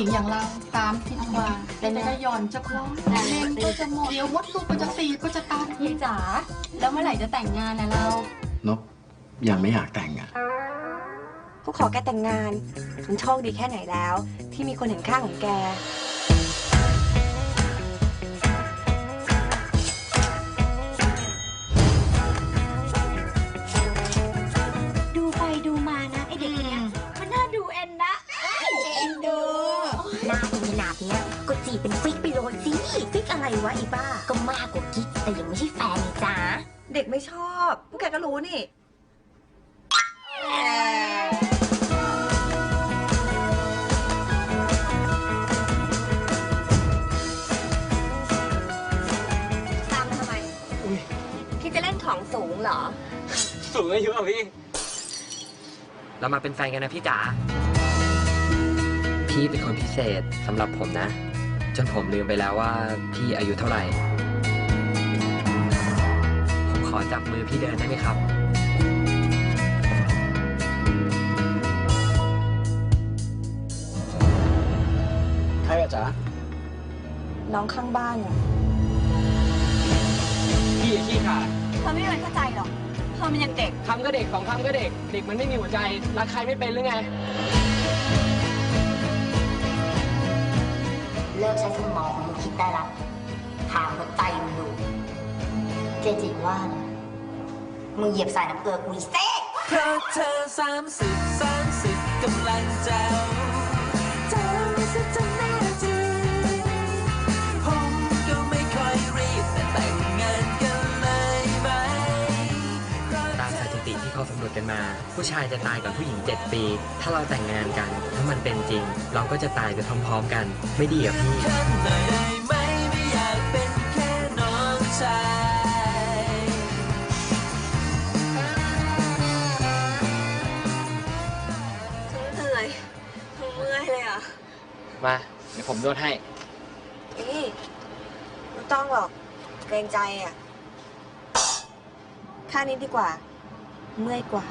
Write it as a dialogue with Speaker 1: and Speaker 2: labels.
Speaker 1: ญิงอย่างเราตามสิบกว่าแต่จะหย่อนจะคล้องเลงก็จะหมดเดี๋ยวมดลูกก็จะตีก็จะตัน
Speaker 2: พี่จ๋าแล้วเมื่อไหร่จะแต่งงานนะเรา
Speaker 3: นกยังไม่อยากแต่งอะ
Speaker 4: กูขอแกแต่งงานมันโชคดีแค่ไหนแล้ว ที่มีคนเห็นค่าของแกี
Speaker 5: เป็นฟิกไปเลยสิฟิกอะไรวะอีบ้าก็มากกว่ากิ๊กแต่ยังไม่ใช่แฟนนี่จ้า
Speaker 4: เด็กไม่ชอบ พวกแกก็รู้นี่ ตามมาทำไมคิดจะเล่นของสูงเหรอ
Speaker 6: สูงอายุอะพี่ เรามาเป็นแฟนกันนะพี่จ๋า พี่เป็นคนพิเศษสำหรับผมนะ นผมลืมไปแล้วว่าพี่อายุเท่าไหร่ ผมขอจับมือพี่เดินได้ไหมครับ
Speaker 3: ใครอะจ๊ะ
Speaker 4: น้องข้างบ้านอะ
Speaker 6: พี่ขี้ขาด
Speaker 4: เธอไม่มีวันเข้าใจหรอกเธอมันยังเด็ก
Speaker 6: คำก็เด็กสองคำก็เด็ก เด็กมันไม่มีหัวใจ รักใครไม่เป็นหรือไง
Speaker 5: ลิกใช้สมองของมึงคิดได้ละถามหัวใจมึงดูเจจิว่านะมึงเหยียบสายน้ำเกลือกูอีเซ่
Speaker 7: เพราะเธอสามสิบสามสิบกำลังเจ้า เขา
Speaker 6: สำรวจกันมา ผู้ชายจะตายก่อนผู้หญิง 7 ปี ถ้าเราแต่งงานกัน ถ้ามันเป็นจริง เราก็จะตายไปพร้อมๆกัน ไม่ดีกับพี่
Speaker 7: กันหน่อยได้ไหมไม่อยากเป็นแค่น้องชาย
Speaker 4: เหนื่อยเมื่อยเลยอะ
Speaker 6: มาเดี๋ยวผมนวดให้
Speaker 4: นี่ไม่ต้องหรอกเกรงใจอะ ค่านี้ดีกว่า เมื่อยกว่า